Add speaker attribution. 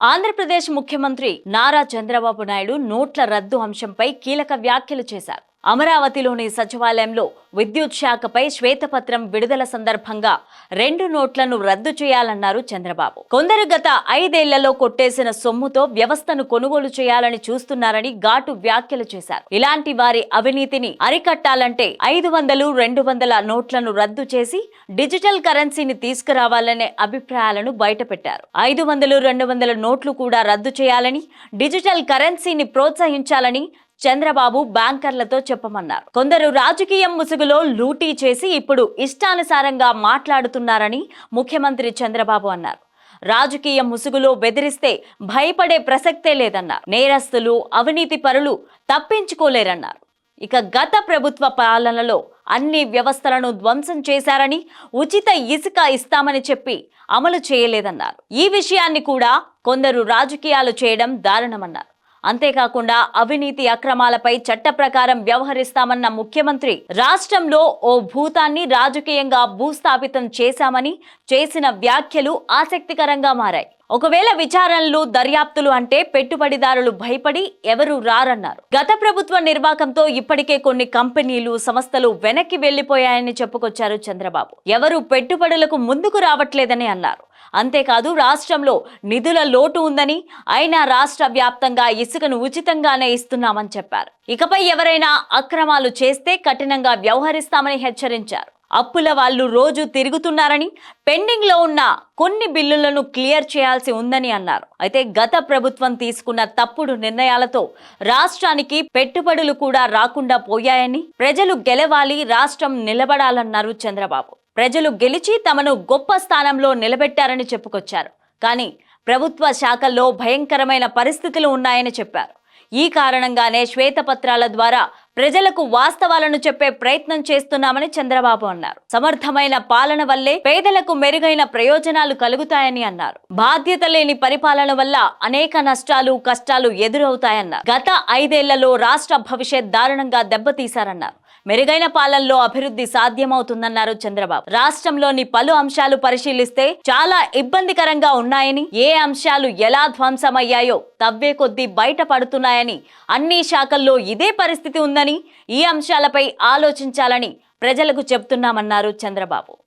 Speaker 1: ఆంధ్రప్రదేశ్ ముఖ్యమంత్రి నారా చంద్రబాబు నాయుడు నోట్ల రద్దు అంశంపై కీలక వ్యాఖ్యలు చేశారు. అమరావతిలోని సచివాలయంలో విద్యుత్ శాఖపై శ్వేతపత్రం విడుదల సందర్భంగా రెండు నోట్లను రద్దు చేయాలన్నారు చంద్రబాబు. కొందరు గత ఐదేళ్ళలో కొట్టేసిన సొమ్ముతో వ్యవస్థను కొనుగోలు చేయాలని చూస్తున్నారని ఘాటు వ్యాఖ్యలు చేశారు. ఇలాంటి వారి అవినీతిని అరికట్టాలంటే ఐదు వందలు రెండు వందల నోట్లను రద్దు చేసి డిజిటల్ కరెన్సీని తీసుకురావాలనే అభిప్రాయాలను బయటపెట్టారు. ఐదు వందలు రెండు వందల నోట్లు కూడా రద్దు చేయాలని డిజిటల్ కరెన్సీని ప్రోత్సహించాలని చంద్రబాబు బ్యాంకర్లతో చెప్పమన్నారు. కొందరు రాజకీయం ముసుగులో లూటీ చేసి ఇప్పుడు ఇష్టానుసారంగా మాట్లాడుతున్నారని ముఖ్యమంత్రి చంద్రబాబు అన్నారు. రాజకీయ ముసుగులో బెదిరిస్తే భయపడే ప్రసక్తే లేదన్నారు. నేరస్తులు అవినీతి పరులు తప్పించుకోలేరన్నారు. ఇక గత ప్రభుత్వ పాలనలో అన్ని వ్యవస్థలను ధ్వంసం చేశారని ఉచిత ఇసుక ఇస్తామని చెప్పి అమలు చేయలేదన్నారు. ఈ విషయాన్ని కూడా కొందరు రాజకీయాలు చేయడం దారుణమన్నారు. అంతేకాకుండా అవినీతి అక్రమాలపై చట్ట ప్రకారం వ్యవహరిస్తామన్న ముఖ్యమంత్రి రాష్ట్రంలో ఓ భూతాన్ని రాజకీయంగా భూస్థాపితం చేశామని చేసిన వ్యాఖ్యలు ఆసక్తికరంగా మారాయి. ఒకవేళ విచారణలు దర్యాప్తులు అంటే పెట్టుబడిదారులు భయపడి ఎవరు రారన్నారు. గత ప్రభుత్వ నిర్వాకంతో ఇప్పటికే కొన్ని కంపెనీలు సంస్థలు వెనక్కి వెళ్ళిపోయాయని చెప్పుకొచ్చారు చంద్రబాబు. ఎవరు పెట్టుబడులకు ముందుకు రావట్లేదని అన్నారు. అంతేకాదు రాష్ట్రంలో నిధుల లోటు ఉందని అయినా రాష్ట్ర వ్యాప్తంగా ఇసుకను ఉచితంగానే ఇస్తున్నామని చెప్పారు. ఇకపై ఎవరైనా అక్రమాలు చేస్తే కఠినంగా వ్యవహరిస్తామని హెచ్చరించారు. అప్పుల వాళ్ళు రోజు తిరుగుతున్నారని పెండింగ్లో ఉన్న కొన్ని బిల్లులను క్లియర్ చేయాల్సి ఉందని అన్నారు. అయితే గత ప్రభుత్వం తీసుకున్న తప్పుడు నిర్ణయాలతో రాష్ట్రానికి పెట్టుబడులు కూడా రాకుండా పోయాయని ప్రజలు గెలవాలి రాష్ట్రం నిలబడాలన్నారు చంద్రబాబు. ప్రజలు గెలిచి తమను గొప్ప స్థానంలో నిలబెట్టారని చెప్పుకొచ్చారు. కానీ ప్రభుత్వ శాఖల్లో భయంకరమైన పరిస్థితులు ఉన్నాయని చెప్పారు. ఈ కారణంగానే శ్వేతపత్రాల ద్వారా ప్రజలకు వాస్తవాలను చెప్పే ప్రయత్నం చేస్తున్నామని చంద్రబాబు అన్నారు. సమర్థమైన పాలన వల్లే పేదలకు మెరుగైన ప్రయోజనాలు కలుగుతాయని అన్నారు. బాధ్యత లేని పరిపాలన వల్ల అనేక నష్టాలు కష్టాలు ఎదురవుతాయన్నారు. గత ఐదేళ్ళలో రాష్ట్ర భవిష్యత్ దారుణంగా దెబ్బతీశారన్నారు. మెరుగైన పాలనలో అభివృద్ధి సాధ్యమవుతుందన్నారు చంద్రబాబు. రాష్ట్రంలోని పలు అంశాలు పరిశీలిస్తే చాలా ఇబ్బందికరంగా ఉన్నాయని ఏ అంశాలు ఎలా ధ్వంసమయ్యాయో తవ్వే కొద్దీ బయటపడుతున్నాయని అన్ని శాఖల్లో ఇదే పరిస్థితి ఉందని ఈ అంశాలపై ఆలోచించాలని ప్రజలకు చెబుతున్నామన్నారు చంద్రబాబు.